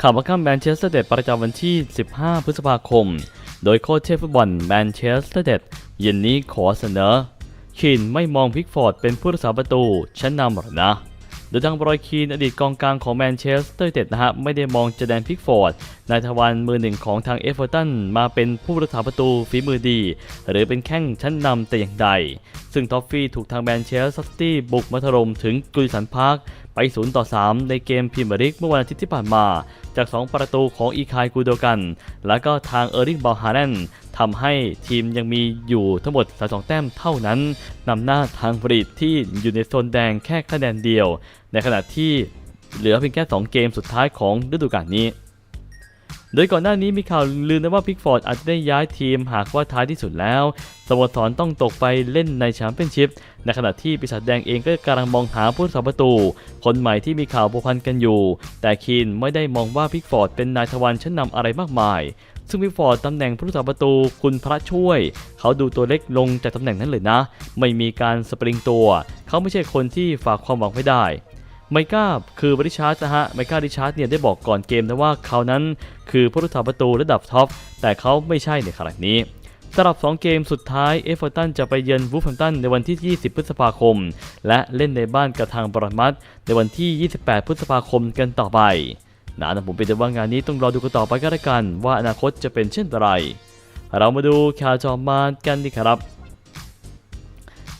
ข่าวมาข้ามแมนเชสเตอร์เดดประจำวันที่ 15 พฤษภาคม โดยโค้ชเชฟฟุตบอลแมนเชสเตอร์เดดเย็นนี้ขอเสนอคีนไม่มองพิกฟอร์ดเป็นผู้รักษาประตูชั้นนำหรอกนะ โดยทางบรอยคีนอดีตกองกลางของแมนเชสเตอร์เต็ดนะฮะไม่ได้มองเจแดนพิกฟอร์ดนายทวารมือหนึ่งของทางเอฟเวอร์ตันมาเป็นผู้รักษาประตูฝีมือดี หรือเป็นแข้งชั้นนำแต่อย่างใด ซึ่งทอฟฟี่ถูกทางแมนเชสเตอร์ซิตี้บุกมาถล่มถึงกุยสันพาร์ค ไป 0 ต่อ 3 ในเกมพิมียร์ลีกเมื่อวันอาทิตย์ที่ผ่านมา จาก 2 ประตูของอีคายกูโดกัน และก็ทางเออร์ลิงบอลฮาแนนทำให้ทีมยังมีอยู่ทั้งหมด 32 แต้มเท่านั้นนำหน้าทางบริตที่อยู่ในโซนแดงแค่คะแนนเดียว ในขณะที่เหลือเพียงแค่ 2 เกมสุดท้ายของฤดูกาลนี้ โดยก่อนหน้านี้มีข่าวลือนะว่าพิกฟอร์ดอาจจะได้ย้ายทีมหากว่าท้ายที่สุดแล้วสโมสรต้องตกไปเล่นในแชมเปี้ยนชิพในขณะที่ปีศาจแดงเองก็กำลังมองหาผู้รักษาประตู คนใหม่ที่มีข่าวพัวพันกันอยู่ แต่คีนไม่ได้มองว่าพิกฟอร์ดเป็นนายทวารชั้นนำอะไรมากมาย ซึ่งพิกฟอร์ดตำแหน่งผู้รักษาประตูคุณพระช่วย เขาดูตัวเล็กลงจากตำแหน่งนั้นเลยนะ ไม่มีการสปริงตัว เขาไม่ใช่คนที่ฝากความหวังไว้ได้ ไมก้าคือบริชาร์ดนะฮะไมก้าริชาร์ดเนี่ยได้บอกก่อนเกมนะว่าเขานั้นคือผู้รักษาประตูระดับท็อปแต่เขาไม่ใช่ในขณะนี้สำหรับ 2 เกมสุดท้ายเอฟเวอร์ตันจะไปเยือนวูฟแฮมตันในวันที่ 20 พฤษภาคม และเล่นในบ้านกับทางบรอนมัตในวันที่ 28 พฤษภาคมกันต่อไปนะนะผมเป็นแต่ว่างานนี้ต้องรอดูกันต่อไปก็แล้วกัน ว่าอนาคตจะเป็นเช่นไร เรามาดูข่าวจอมานกันดีครับ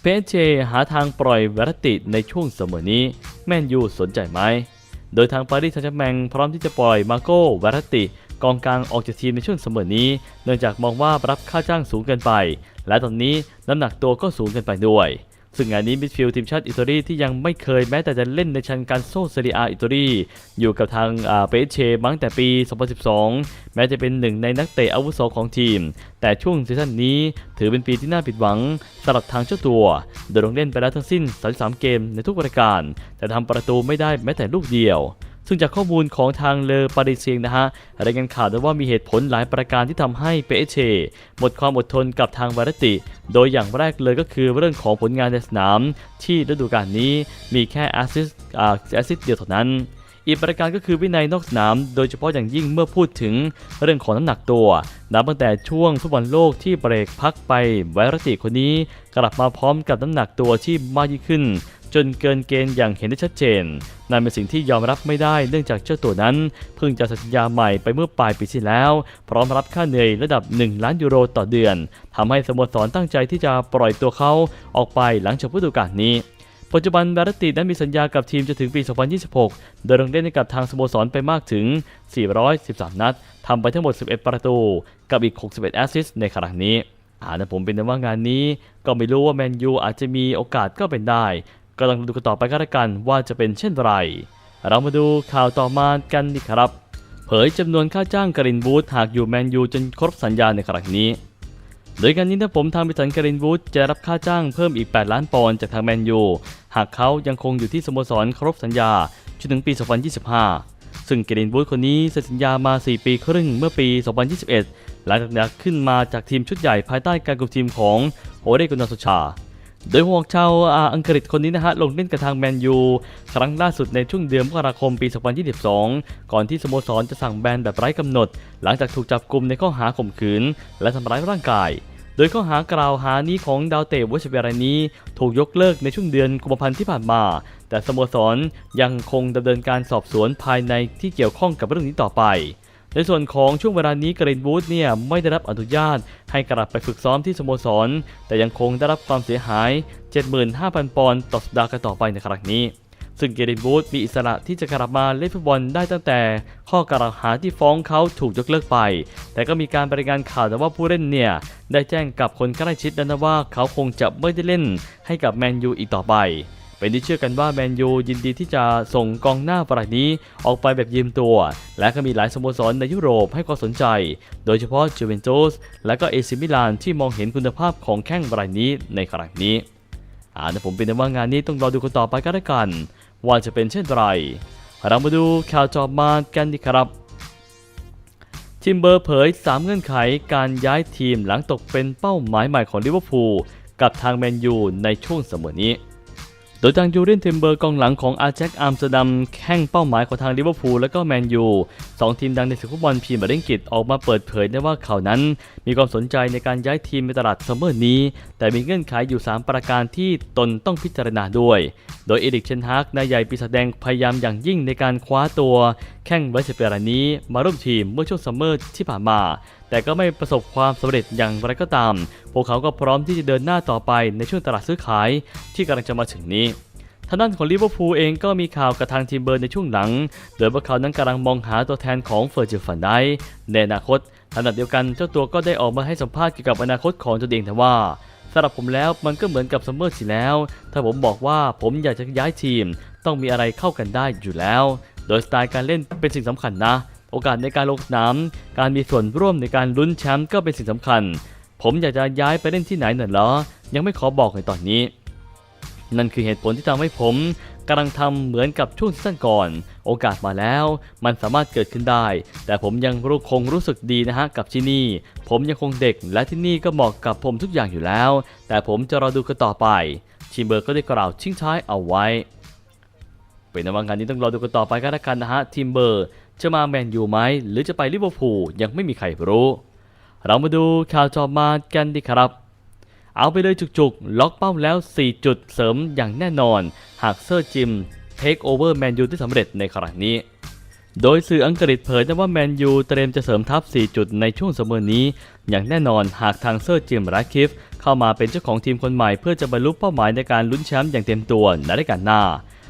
เปเจหาทางปล่อยเวรติในช่วงเสมอนี้ แมนยูสนใจไหม โดยทางปารีสแซงต์แชร์แมงพร้อมที่จะปล่อยมาโก้เวรติ กองกลางออกจากทีมในช่วงเสมอนี้ เนื่องจากมองว่ารับค่าจ้างสูงเกินไป และตอนนี้น้ำหนักตัวก็สูงเกินไปด้วย ซึ่งงานนี้มิดฟิลด์ทีมชาติอิตาลีที่ยังไม่เคยแม้แต่จะเล่นในชั้นการโซ่เซเรียอิตาลีอยู่กับทางเปเชมั้งแต่ปี 2012 แม้จะเป็นหนึ่งในนักเตะอาวุโสของทีม แต่ช่วงซีซั่นนี้ถือเป็นปีที่น่าผิดหวังสำหรับทางเจ้าตัว โดยลงเล่นไปแล้วทั้งสิ้น 33 เกมในทุกรายการ แต่ทำประตูไม่ได้แม้แต่ลูกเดียว ซึ่งจากข้อมูลของทางเลอปาริเซียงนะฮะรายงานข่าวด้วยว่ามีเหตุผลหลายประการที่ทำให้เปเชหมดความอดทนกับทางวารติ โดยอย่างแรกเลยก็คือเรื่องของผลงานในสนาม ที่ฤดูกาลนี้มีแค่แอสซิสต์แอสซิสเดียวเท่านั้นอีกประการก็คือวินัยนอกสนาม โดยเฉพาะอย่างยิ่งเมื่อพูดถึงเรื่องของน้ำหนักตัว นับตั้งแต่ช่วงฟุตบอลโลกที่เบรกพักไปไวรัติคนนี้ กลับมาพร้อมกับน้ำหนักตัวที่มากยิ่งขึ้น จนเกินเกณฑ์อย่างเห็นได้ชัดเจน นั่นเป็นสิ่งที่ยอมรับไม่ได้เนื่องจากเจ้าตัวนั้น เพิ่งจะสัญญาใหม่ไปเมื่อปลายปีที่แล้ว พร้อมรับค่าเหนื่อยระดับ 1 ล้านยูโรต่อเดือนทำให้สโมสรตั้งใจที่จะปล่อยตัวเขาออกไปหลังจากฤดูกาลนี้ปัจจุบันบารตินั้นมีสัญญากับทีมจนถึงปี 2026 โดยลงเล่นให้กับทางสโมสรไปมากถึง 413 นัด ทำไปทั้งหมด 11 ประตู กับอีก 61 แอสซิสต์ในครั้งนี้อ่านะผมเป็นแต่ว่างานนี้ ก็ไม่รู้ว่าแมนยูอาจจะมีโอกาสก็เป็นได้ ก็ต้องดูกันต่อไปก็แล้วกันว่าจะเป็นเช่นไร เรามาดูข่าวต่อมากันดีครับ เผยจำนวนค่าจ้างกรินวูดหากอยู่แมนยูจนครบสัญญาในครั้งนี้ โดยการนี้นะผมทางบริษัทการินวูดจะรับค่าจ้างเพิ่มอีก 8 ล้านปอนด์จากทางแมนยู หากเขายังคงอยู่ที่สโมสรครบสัญญาจนถึงปี 2025 ซึ่งเกรินวูดคนนี้เซ็นสัญญามา 4 ปีครึ่งเมื่อปี 2021 หลังจากนั้นขึ้นมาจากทีมชุดใหญ่ภายใต้การคุมทีมของโอเดกุนาโซชา โดยหัวชาวอังกฤษคนนี้นะฮะลงเล่นกับทางแมนยู ครั้งล่าสุดในช่วงเดือนมกราคมปี 2022 ก่อนที่สโมสรจะสั่งแบนแบบไร้กำหนด หลังจากถูกจับกลุ่มในข้อหาข่มขืน และทำร้ายร่างกาย โดยข้อหากล่าวหานี้ของดาวเตะวอชเบรายนี้ ถูกยกเลิกในช่วงเดือนกุมภาพันธ์ที่ผ่านมา แต่สโมสรยังคงดำเนินการสอบสวนภายในที่เกี่ยวข้องกับเรื่องนี้ต่อไป ในส่วนของช่วงเวลานี้กรีนวูดเนี่ยไม่ได้รับอนุญาตให้กลับไปฝึกซ้อมที่สโมสร แต่ยังคงได้รับความเสียหาย 75,000 ปอนด์ต่อสัปดาห์กันต่อไปในครั้งนี้ ซึ่งเกรินวูดมีอิสระที่จะกลับมาเล่นฟุตบอลได้ตั้งแต่ ข้อกล่าวหาที่ฟ้องเขาถูกยกเลิกไป แต่ก็มีการรายงานข่าวแต่ว่าผู้เล่นเนี่ยได้แจ้งกับคนใกล้ชิดแล้วนะว่าเขาคงจะไม่ได้เล่นให้กับแมนยูอีกต่อไป เป็นที่เชื่อกันว่าแมนยูยินดีที่จะส่งกองหน้าฝรั่งนี้ออกไปแบบยืมตัว และก็มีหลายสโมสรในยุโรปให้ความสนใจ โดยเฉพาะจูเวนตุสและก็เอซิมิลานที่มองเห็นคุณภาพของแข้งรายนี้ในครั้งนี้อ่าแต่ผมเป็นว่างานนี้ต้องรอดูกันต่อไปก็แล้วกัน ว่าจะเป็นเช่นไรเรามาดูข่าวจอบมากันดีครับทิมเบอร์เผย 3 เงื่อนไขการย้ายทีมหลังตกเป็นเป้าหมายใหม่ของลิเวอร์พูลกับทางแมนยูในช่วงเสมอนี้ โดยทางยูเรนเทมเบอร์กองหลังของอาแจ็คอัมสเตอร์ดัมแข่งเป้าหมายของทางลิเวอร์พูลและก็แมนยูสองทีมดังในศึกฟุตบอลพรีเมียร์ลีกอังกฤษออกมาเปิดเผยได้ว่าเขานั้น มีความสนใจในการย้ายทีมในตลาดซัมเมอร์นี้ แต่มีเงื่อนไขอยู่ 3 ประการที่ตนต้องพิจารณาด้วย โดยเอริกเชนฮากนายใหญ่ปีศาจแดงพยายามอย่างยิ่งในการคว้าตัว แข้งไวท์เปรานี้มาร่วมทีมเมื่อช่วงซัมเมอร์ที่ผ่านมา แต่ก็ไม่ประสบความสำเร็จอย่างไรก็ตาม พวกเขาก็พร้อมที่จะเดินหน้าต่อไปในช่วงตลาดซื้อขายที่กำลังจะมาถึงนี้ทางด้านของลิเวอร์พูลเองก็มีข่าวกับทางทีมเบอร์ในช่วงหลัง โดยพวกเขานั้นกำลังมองหาตัวแทนของเฟอร์จิลฟันไดในอนาคตขณะเดียวกันเจ้าตัวก็ได้ออกมาให้สัมภาษณ์เกี่ยวกับอนาคตของตัวเองแต่ว่าสำหรับผมแล้วมันก็เหมือนกับซัมเมอร์ที่แล้ว ถ้าผมบอกว่าผมอยากจะย้ายทีม ต้องมีอะไรเข้ากันได้อยู่แล้ว โดยสไตล์การเล่นเป็นสิ่งสำคัญนะ โอกาสในการลงสนาม การมีส่วนร่วมในการลุ้นแชมป์ก็เป็นสิ่งสำคัญ ผมอยากจะย้ายไปเล่นที่ไหนน่ะเหรอ ยังไม่ขอบอกในตอนนี้ นั่นคือเหตุผลที่ทำให้ผมกำลังทำเหมือนกับช่วงซีซั่นก่อน โอกาสมาแล้ว มันสามารถเกิดขึ้นได้ แต่ผมยังรู้คงรู้สึกดีนะฮะกับที่นี่ ผมยังคงเด็กและที่นี่ก็เหมาะกับผมทุกอย่างอยู่แล้ว แต่ผมจะรอดูกันต่อไปชิมเบอร์ก็ได้กล่าวทิ้งท้ายเอาไว้ เป็นนวันงานนี้ต้องรอดูกันต่อไปกันละกันนะฮะทีมเบอร์ จะมาแมนยูไหมหรือจะไปลิเวอร์พูลยังไม่มีใครรู้ เรามาดูข่าวจอมากันดีครับ เอาไปเลยจุกๆ ล็อกเป้าแล้ว 4 จุดเสริมอย่างแน่นอน หากเซอร์จิมเทคโอเวอร์แมนยูได้สำเร็จในครั้งนี้ โดยสื่ออังกฤษเผยนะว่าแมนยูเตรียมจะเสริมทัพ 4 จุดในช่วงเสมอนี้ อย่างแน่นอนหากทางเซอร์จิมรัคคิฟเข้ามาเป็นเจ้าของทีมคนใหม่เพื่อจะบรรลุเป้าหมายในการลุ้นแชมป์อย่างเต็มตัวในรายการหน้า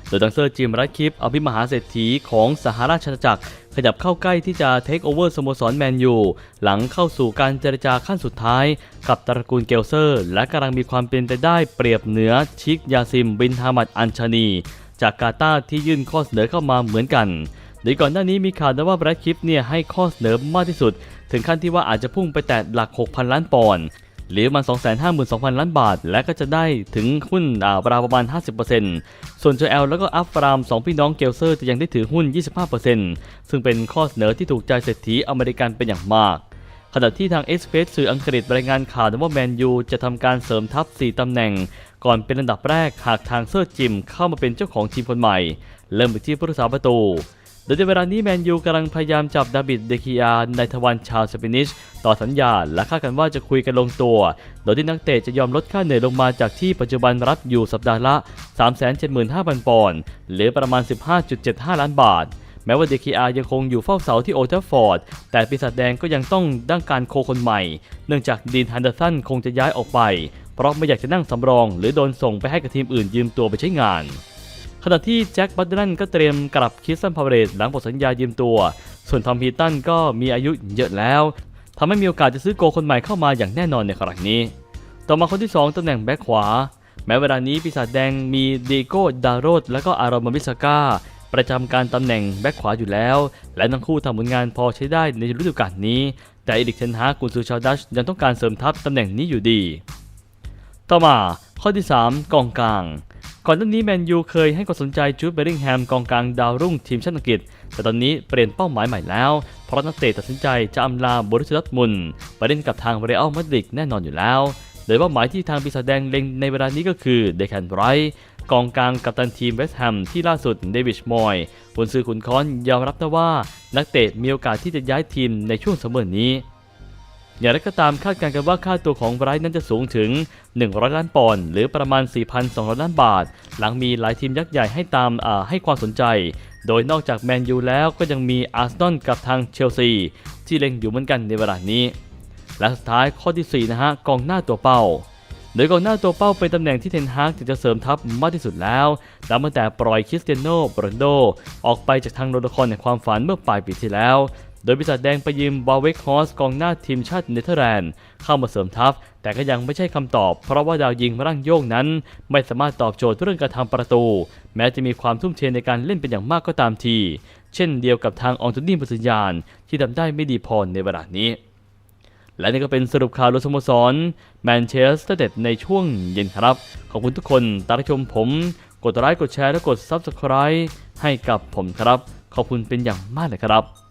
โดยทางเซอร์จิมรัคคิฟอภิมหาเศรษฐีของสหราชอาณาจักร ขยับเข้าใกล้ที่จะเทคโอเวอร์สโมสรแมนยูหลังเข้าสู่การเจรจาขั้นสุดท้าย กับตระกูลเกลเซอร์ และกำลังมีความเป็นไปได้เปรียบเหนือชิกยาซิมบินฮามัดอัญชานี จากกาตาร์ที่ยื่นข้อเสนอเข้ามาเหมือนกันโดยก่อนหน้านี้มีข่าวนะว่าแบรดคิปเนี่ยให้ข้อเสนอมากที่สุด ถึงขั้นที่ว่าอาจจะพุ่งไปแตะหลัก 6,000 ล้านปอนด์ หรือมาณ252,000 ล้านบาท และก็จะได้ถึงหุ้นอ่าราวประมาณ 50%ส่วนโจเอลแล้วก็อัฟรามสองพี่น้องเกลเซอร์จะยังได้ถือหุ้น 25%ซึ่งเป็นข้อเสนอที่ถูกใจเศรษฐีอเมริกันเป็นอย่างมากขณะที่ทางเอสเพสื่ออังกฤษรายงานข่าวว่าแมนยูจะทำการเสริมทัพ 4 ตำแหน่ง ก่อนเป็นอันดับแรกหากทางเซอร์จิมเข้ามาเป็นเจ้าของทีมคนใหม่ เริ่มไปที่ผู้รักษาประตู โดยในเวลานี้แมนยูกำลังพยายามจับดาบิดเดคิอาในทวันชาวสเปนิช ต่อสัญญาและคาดกันว่าจะคุยกันลงตัว โดยที่นักเตะจะยอมลดค่าเหนื่อยลงมาจากที่ปัจจุบันรับอยู่สัปดาห์ละ 375,000 ปอนด์หรือประมาณ 15.75 ล้านบาทแม้ว่าเดคิอายังคงอยู่เฝ้าเสาที่โอลด์แทัฟฟอร์ด แต่ปีศาจแดงก็ยังต้องดั้งการโคคนใหม่ เนื่องจากดีนฮันเดอร์สันคงจะย้ายออกไป เพราะไม่อยากจะนั่งสำรอง หรือโดนส่งไปให้กับทีมอื่นยืมตัวไปใช้งาน ขณะที่แจ็คบัตเดนก็เตรียมกลับคิสตันพาวเรสหลังหมดสัญญายืมตัว ส่วนทอมพีตันก็มีอายุเยอะแล้วทำให้มีโอกาสจะซื้อโกคนใหม่เข้ามาอย่างแน่นอนในครั้งนี้ ต่อมาคนที่ 2ตำแหน่งแบ็คขวา แม้เวลานี้ปีศาจแดงมีเดโก้ดาโรดและก็อารอมบิสกาประจำการตำแหน่งแบ็คขวาอยู่แล้ว และทั้งคู่ทำผลงานพอใช้ได้ในฤดูกาลนี้ แต่อีดิกเทนฮากุนซือชาวดัชยังต้องการเสริมทัพตำแหน่งนี้อยู่ดี ต่อมาข้อที่ 3 กองกลาง ก่อนหน้านี้แมนยูเคยให้ความสนใจจูดเบริงแฮมกองกลางดาวรุ่งทีมชาติอังกฤษ แต่ตอนนี้เปลี่ยนเป้าหมายใหม่แล้ว เพราะนักเตะตัดสินใจจะอำลาบริษัทมุนไปเล่นกับทางเรอัลมาดริดแน่นอนอยู่แล้ว โดยเป้าหมายที่ทางปีศาจแดงเล็งในเวลานี้ก็คือเดคันไรท์กองกลางกัปตันทีมเวสต์แฮมที่ล่าสุดเดวิดมอยกุนซือขุนค้อนยอมรับนะว่า นักเตะมีโอกาสที่จะย้ายทีมในช่วงเสมอนี้ อย่างไรก็ตามคาดการณ์กันว่าค่าตัวของไบรท์นั้นจะสูงถึง 100 ล้านปอนด์หรือประมาณ 4,200 ล้านบาท หลังมีหลายทีมยักษ์ใหญ่ให้ตามให้ความสนใจ โดยนอกจากแมนยูแล้วก็ยังมีอาร์เซนอลกับทางเชลซี ที่เล็งอยู่เหมือนกันในเวลานี้ และสุดท้ายข้อที่4นะฮะกองหน้าตัวเป้าโดยกองหน้าตัวเป้าเป็นตำแหน่งที่เทนฮากจะเสริมทัพมากที่สุดแล้วนับตั้งแต่ปล่อยคริสเตียโนโรนัลโด ออกไปจากทางโรดคอนในความฝันเมื่อปลายปีที่แล้ว โดยปีศาจแดงไปยืมบาเวกฮอสกองหน้าทีมชาติเนเธอร์แลนด์เข้ามาเสริมทัพ แต่ก็ยังไม่ใช่คำตอบ เพราะว่าดาวยิงร่างโยกนั้น ไม่สามารถตอบโจทย์เรื่องการทำประตู แม้จะมีความทุ่มเทในการเล่นเป็นอย่างมากก็ตามที เช่นเดียวกับทางอองโตนี่ปัสยานที่ทำได้ไม่ดีพอในเวลานี้ และนี่ก็เป็นสรุปข่าวรถสโมสรแมนเชสเตอร์เด็ดในช่วงเย็นครับ ขอบคุณทุกคนตามชมผม กดไลค์กดแชร์และกด Subscribe ให้กับผมครับ ขอบคุณเป็นอย่างมากเลยครับ